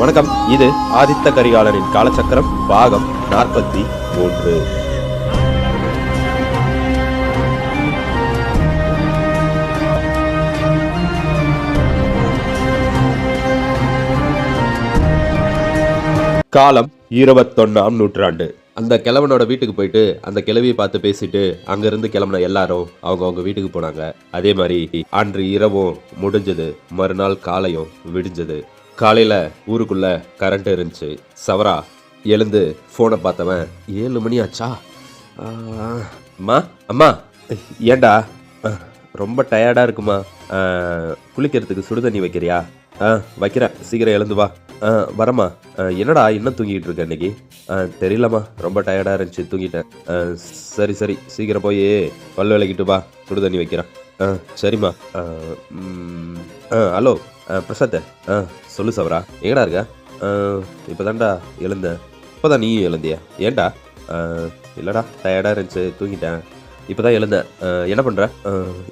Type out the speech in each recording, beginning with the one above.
வணக்கம். இது ஆதித்த கரிகாலரின் காலச்சக்கரம் பாகம் நாற்பத்தி மூன்று. காலம் இருபத்தொன்னாம் நூற்றாண்டு. அந்த கிழவனோட வீட்டுக்கு போயிட்டு அந்த கிழவியை பார்த்து பேசிட்டு அங்கிருந்து கிளம்புன எல்லாரும் அவங்க அவங்க வீட்டுக்கு போனாங்க. அதே மாதிரி அன்று இரவும் முடிஞ்சது. மறுநாள் காலையும் விடிஞ்சது. காலையில் ஊருக்குள்ள கரண்ட் இருந்துச்சு. சவரா எழுந்து ஃபோனை பார்த்தவன் ஏழு மணி ஆச்சா? அம்மா அம்மா. ஏண்டா? ஆ, ரொம்ப டயர்டாக இருக்குமா? குளிக்கிறதுக்கு சுடுதண்ணி வைக்கிறியா? ஆ வைக்கிறேன். சீக்கிரம் எழுந்து வா. ஆ வரம்மா. என்னடா இன்னும் தூங்கிட்டு இருக்க இன்னைக்கு? ஆ தெரியலம்மா. ரொம்ப டயர்டாக இருந்துச்சு தூங்கிட்டேன். சரி சரி. சீக்கிரம் போய் பல் விளக்கிட்டு வா. சுடு தண்ணி வைக்கிறேன். ஆ சரிம்மா. ஆ, ஹலோ. பிரசாத் ஆ சொல்லு சவரா. எங்கடா இருக்க? இப்போ தான்டா எழுந்தேன் இப்போ தான் நீயும் எழுந்தியா? ஏன்டா? இல்லைடா டயர்டாக இருந்துச்சு தூங்கிட்டேன். இப்போ தான் எழுந்தேன் என்ன பண்ணுற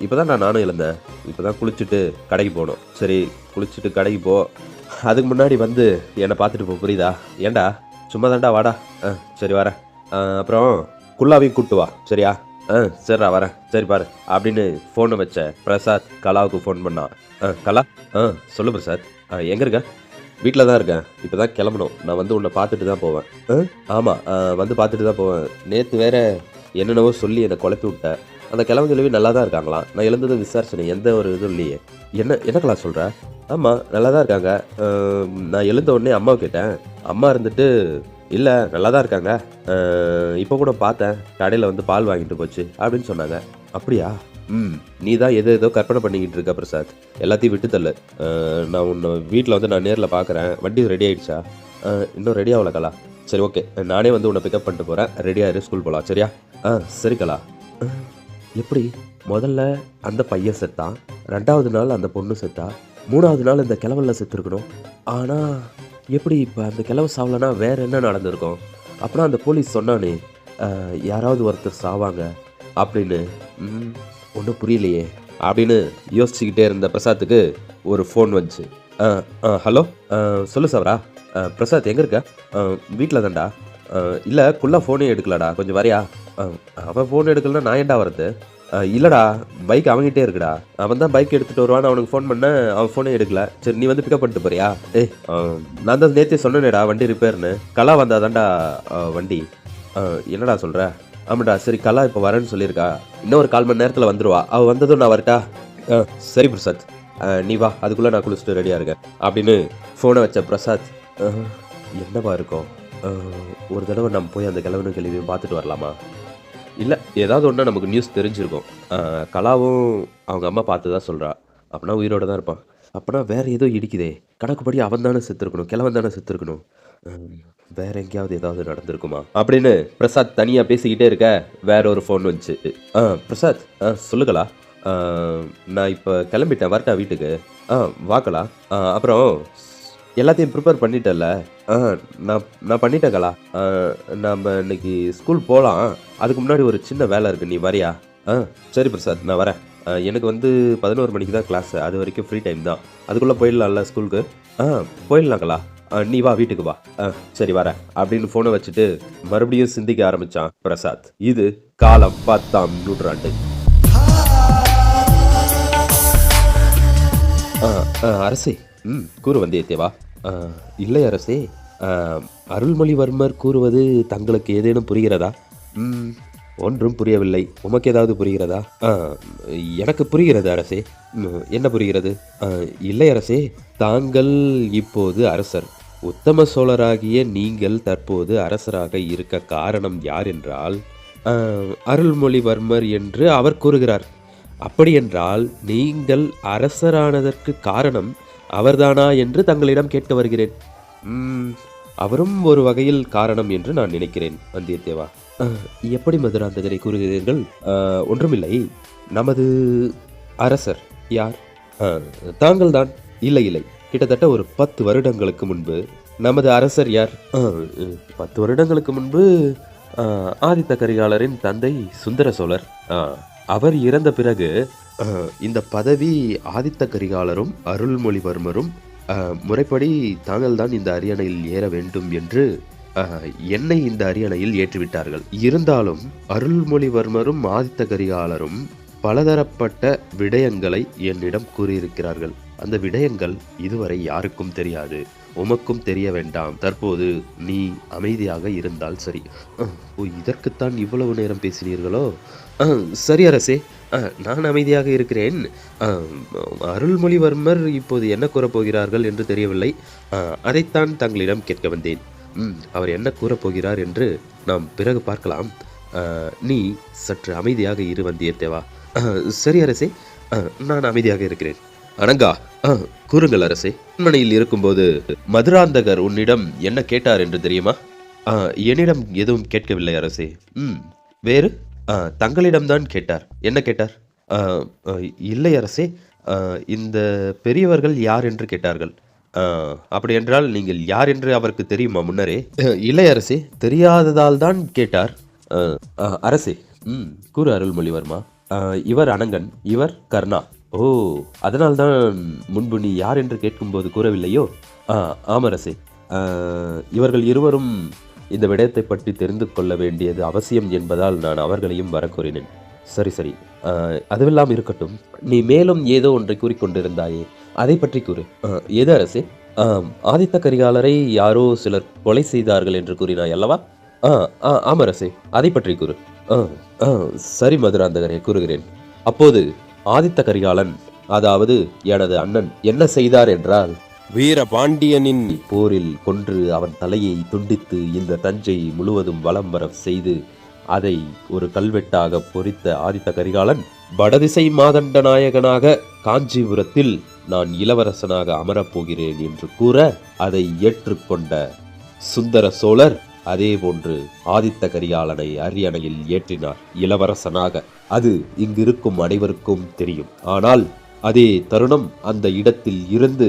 இப்போ தான் நான் நானும் எழுந்தேன் இப்போ தான் குளிச்சுட்டு கடைக்கு போகணும். சரி குளிச்சுட்டு கடைக்கு போ. அதுக்கு முன்னாடி வந்து என்னை பார்த்துட்டு போ புரியுதா? ஏன்டா? சும்மா தான்டா வாடா. ஆ சரி வரேன். அப்புறம் குல்லாவையும் கூப்பிட்டு வா. சரியா? ஆ சரிடா வரேன். சரி பாரு. அப்படின்னு ஃபோனை வச்ச பிரசாத் கலாவுக்கு ஃபோன் பண்ணான் ஆ கலா ஆ சொல்லு பிரசாத். ஆ எங்கே இருக்க? வீட்டில் தான் இருக்கேன். இப்போ தான் கிளம்பணும். நான் வந்து உன்னை பார்த்துட்டு தான் போவேன். ஆ ஆமாம் வந்து பார்த்துட்டு தான் போவேன். நேற்று வேற என்னென்னவோ சொல்லி என்னை குழப்பி விட்டேன் அந்த கிழமை கிழவி நல்லா தான் இருக்காங்களா? நான் எழுந்தது விசாரிச்சேன் எந்த ஒரு இதுவும் இல்லையே. என்ன என்ன கலா சொல்கிற ஆமாம் நல்லா தான் இருக்காங்க. நான் எழுந்த உடனே அம்மாவை கேட்டேன். அம்மா இருந்துட்டு இல்லை நல்லா தான் இருக்காங்க. இப்போ கூட பார்த்தேன். கடையில் வந்து பால் வாங்கிட்டு போச்சு அப்படின்னு சொன்னாங்க. அப்படியா? ம் நீ தான் எது ஏதோ கற்பனை பண்ணிக்கிட்டு இருக்க பிரசாத். எல்லாத்தையும் விட்டு தள்ளு. நான் உன்னை வீட்டில் வந்து நான் நேரில் பார்க்குறேன் வண்டி ரெடி ஆயிடுச்சா? இன்னும் ரெடி ஆகல கலா. சரி ஓகே நானே வந்து உன்னை பிக்கப் பண்ணிட்டு போகிறேன் ரெடி இரு ஸ்கூல் போகலாம் சரியா? ஆ சரி கலா. எப்படி? முதல்ல அந்த பையன் செத்தான் ரெண்டாவது நாள் அந்த பொண்ணு செத்தா? மூணாவது நாள் இந்த கிழவல்ல செத்துருக்கணும். ஆனால் எப்படி இப்போ அந்த கிழவ சாவலனா வேறு என்ன நடந்திருக்கும்? அப்புறம் அந்த போலீஸ் சொன்னானே யாராவது ஒருத்தர் சாவாங்க அப்படின்னு. ஒன்றும் புரியலையே அப்படின்னு யோசிச்சுக்கிட்டே இருந்த பிரசாத்துக்கு ஒரு ஃபோன் வந்துச்சு. ஆ ஆ ஹலோ சொல்லு சவரா. ஆ, பிரசாத் எங்கே இருக்க? வீட்டில் தான்டா. இல்லை குள்ளே ஃபோனே எடுக்கலடா. கொஞ்சம் வரியா? ஆ, அவன் ஃபோன் எடுக்கலன்னா நான் ஏன்டா வரது இல்லைடா பைக் அவங்கிட்டே இருக்குடா. அவன் தான் பைக் எடுத்துட்டு வருவான்னு அவனுக்கு ஃபோன் பண்ண அவன் ஃபோனே எடுக்கல. சரி நீ வந்து பிக்கப் பண்ணிட்டு போறியா? ஏய் ஆ, நான் தான் நேற்றே சொன்னேனேடா வண்டி ரிப்பேர்னு கலா வந்தாதான்டா தான்டா வண்டி. ஆ, என்னடா சொல்கிற ஆமாடா சரி கலா இப்போ வரேன்னு சொல்லியிருக்கா. இன்னும் ஒரு கால் மணி நேரத்தில் வந்துருவா. அவள் வந்ததும் நான் வரட்டா? ஆ, சரி பிரசாத் ஆ, நீ வா அதுக்குள்ளே நான் குளிச்சுட்டு ரெடியாக இருக்கேன். அப்படின்னு ஃபோனை வச்ச பிரசாத் என்னவா இருக்கும்? ஒரு தடவை நம்ம போய் அந்த கிழவனு கிழவியும் பார்த்துட்டு வரலாமா? இல்லை ஏதாவது ஒன்றா நமக்கு நியூஸ் தெரிஞ்சிருக்கும். கலாவும் அவங்க அம்மா பார்த்து தான் சொல்கிறா அப்படின்னா உயிரோடு தான் இருப்பான். அப்படின்னா வேறு ஏதோ இடிக்குதே. கணக்குப்படி அவன் தானே செத்துருக்கணும். கிழவன் தானே செத்துருக்கணும். வேற எங்கேயாவது ஏதாவது நடந்திருக்குமா? அப்படின்னு பிரசாத் தனியாக பேசிக்கிட்டே இருக்க வேற ஒரு ஃபோன் வந்துச்சு. ஆ பிரசாத் ஆ சொல்லுங்களா நான் இப்போ கிளம்பிட்டேன். வரட்டா வீட்டுக்கு. ஆ வாக்கலா. ஆ, அப்புறம் எல்லாத்தையும் ப்ரிப்பேர் பண்ணிட்டேல்ல ஆ நான் நான் பண்ணிட்டேங்களா ஆ, நம்ம இன்னைக்கு ஸ்கூல் போகலாம் அதுக்கு முன்னாடி ஒரு சின்ன வேலை இருக்குது நீ வரியா? ஆ சரி பிரசாத் நான் வரேன். எனக்கு வந்து பதினோரு மணிக்கு தான் கிளாஸ் அது வரைக்கும் ஃப்ரீ டைம் தான். அதுக்குள்ளே போயிடலாம்ல ஸ்கூலுக்கு ஆ போயிடலாங்களா ஆ, நீ வா வீட்டுக்கு வா. ஆ சரி வரேன். அப்படின்னு ஃபோனை வச்சுட்டு மறுபடியும் சிந்திக்க ஆரம்பிச்சான் பிரசாத். இது காலம் பத்தாம் நூற்றாண்டு. ஆ, ஆ, அரசே. ம் கூறு வந்தியத்தேவா. இல்லை அரசே. அருள்மொழிவர்மர் கூறுவது தங்களுக்கு ஏதேனும் புரிகிறதா? ம். ஒன்றும் புரியவில்லை. உமக்கு ஏதாவது புரிகிறதா? எனக்கு புரிகிறது அரசே. என்ன புரிகிறது? இல்லை அரசே. தாங்கள் இப்போது அரசர். உத்தம சோழராகிய நீங்கள் தற்போது அரசராக இருக்க காரணம் யார் என்றால் அருள்மொழிவர்மர் என்று அவர் கூறுகிறார். அப்படியென்றால் நீங்கள் அரசரானதற்கு காரணம் அவர்தானா என்று தங்களிடம் கேட்க வருகிறேன். அவரும் ஒரு வகையில் காரணம் என்று நான் நினைக்கிறேன் வந்தியத்தேவா. எப்படி மதுராந்தகரை கூறுகிறீர்கள்? ஒன்றுமில்லை. நமது அரசர் யார்? தாங்கள் தான் இல்லை இல்லை. கிட்டத்தட்ட ஒரு பத்து வருடங்களுக்கு முன்பு நமது அரசர் யார்? பத்து வருடங்களுக்கு முன்பு ஆதித்த கரிகாலரின் தந்தை சுந்தர சோழர். அவர் இறந்த பிறகு இந்த பதவி ஆதித்த கரிகாலரும் அருள்மொழிவர்மரும் முறைப்படி தாங்கள் தான் இந்த அரியணையில் ஏற வேண்டும் என்று என்னை இந்த அரியணையில் ஏற்றிவிட்டார்கள். இருந்தாலும் அருள்மொழிவர்மரும் ஆதித்த கரிகாலரும் பலதரப்பட்ட விடயங்களை என்னிடம் கூறியிருக்கிறார்கள். அந்த விடயங்கள் இதுவரை யாருக்கும் தெரியாது. உமக்கும் தெரிய வேண்டாம். தற்போது நீ அமைதியாக இருந்தால் சரி. ஓ இதற்குத்தான் இவ்வளவு நேரம் பேசினீர்களோ? சரி அரசே. நான் அமைதியாக இருக்கிறேன். அருள்மொழிவர்மர் இப்போது என்ன கூறப்போகிறார்கள் என்று தெரியவில்லை. அதைத்தான் தங்களிடம் கேட்க வந்தேன். அவர் என்ன கூறப்போகிறார் என்று நாம் பிறகு பார்க்கலாம். நீ சற்று அமைதியாக இரு வந்தியத்தேவா. சரி அரசே. நான் அமைதியாக இருக்கிறேன். அனங்கா கூறுங்கள் அரசே. அரண்மனையில் இருக்கும்போது மதுராந்தகர் உன்னிடம் என்ன கேட்டார் என்று தெரியுமா? என்னிடம் எதுவும் கேட்கவில்லை அரசே. ம் வேறு? தங்களிடம்தான் கேட்டார். என்ன கேட்டார்? இல்லை அரசே. இந்த பெரியவர்கள் யார் என்று கேட்டார்கள். அப்படி என்றால் நீங்கள் யார் என்று அவருக்கு தெரியுமா முன்னரே? இல்லை அரசே. தெரியாததால் தான் கேட்டார் அரசே. ம் கூறு அருள்மொழிவர்மா. இவர் அனங்கன். இவர் கர்ணா. ஓ அதனால்தான் முன்பு நீ யார் என்று கேட்கும்போது கூறவில்லையோ? ஆ ஆமரசே. இவர்கள் இருவரும் இந்த விடயத்தை பற்றி தெரிந்து கொள்ள வேண்டியது அவசியம் என்பதால் நான் அவர்களையும் வர கூறினேன் சரி சரி. அதுவெல்லாம் இருக்கட்டும். நீ மேலும் ஏதோ ஒன்றை கூறிக்கொண்டிருந்தாயே அதை பற்றி கூறு. எது அரசே? ஆதித்த கரிகாலரை யாரோ சிலர் கொலை செய்தார்கள் என்று கூறினாய் அல்லவா? ஆ ஆ ஆம் அதை பற்றி கூறு. ஆ ஆ சரி மதுராந்தகரே கூறுகிறேன். அப்போது ஆதித்த கரிகாலன் அதாவது எனது அண்ணன் என்ன செய்தார் என்றால் வீர பாண்டியனின் போரில் கொன்று அவன் தலையை துண்டித்து இந்த தஞ்சை முழுவதும் வலம் வர செய்து அதை ஒரு கல்வெட்டாக பொறித்த ஆதித்த கரிகாலன் வடதிசை மாதண்ட நாயகனாக காஞ்சிபுரத்தில் நான் இளவரசனாக அமரப் போகிறேன் என்று கூற அதை ஏற்றுக்கொண்ட சுந்தர சோழர் அதேபோன்று ஆதித்த கரிகாலனை அரியணையில் ஏற்றினார் இளவரசனாக. அது இங்கிருக்கும் அனைவருக்கும் தெரியும். ஆனால் அதே தருணம் அந்த இடத்தில் இருந்து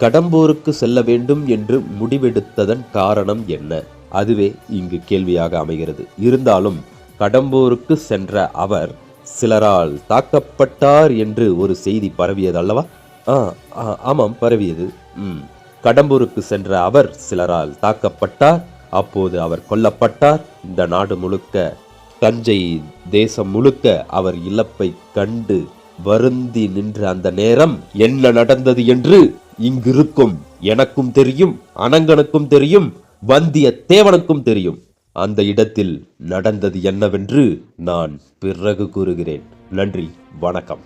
கடம்பூருக்கு செல்ல வேண்டும் என்று முடிவெடுத்ததன் காரணம் என்ன? அதுவே இங்கு கேள்வியாக அமைகிறது. இருந்தாலும் கடம்பூருக்கு சென்ற அவர் சிலரால் தாக்கப்பட்டார் என்று ஒரு செய்தி பரவியது அல்லவா ஆ ஆ, ஆமாம் பரவியது. ம். கடம்பூருக்கு சென்ற அவர் சிலரால் தாக்கப்பட்டார் அப்போது அவர் கொல்லப்பட்டார். இந்த நாடு முழுக்க தஞ்சை தேசம் முழுக்க அவர் இழப்பை கண்டு வருந்தி நின்ற அந்த நேரம் என்ன நடந்தது என்று இங்கிருக்கும் எனக்கும் தெரியும் அனங்கனுக்கும் தெரியும் வந்தியத்தேவனுக்கும் தெரியும். அந்த இடத்தில் நடந்தது என்னவென்று நான் பிறகு கூறுகிறேன். நன்றி வணக்கம்.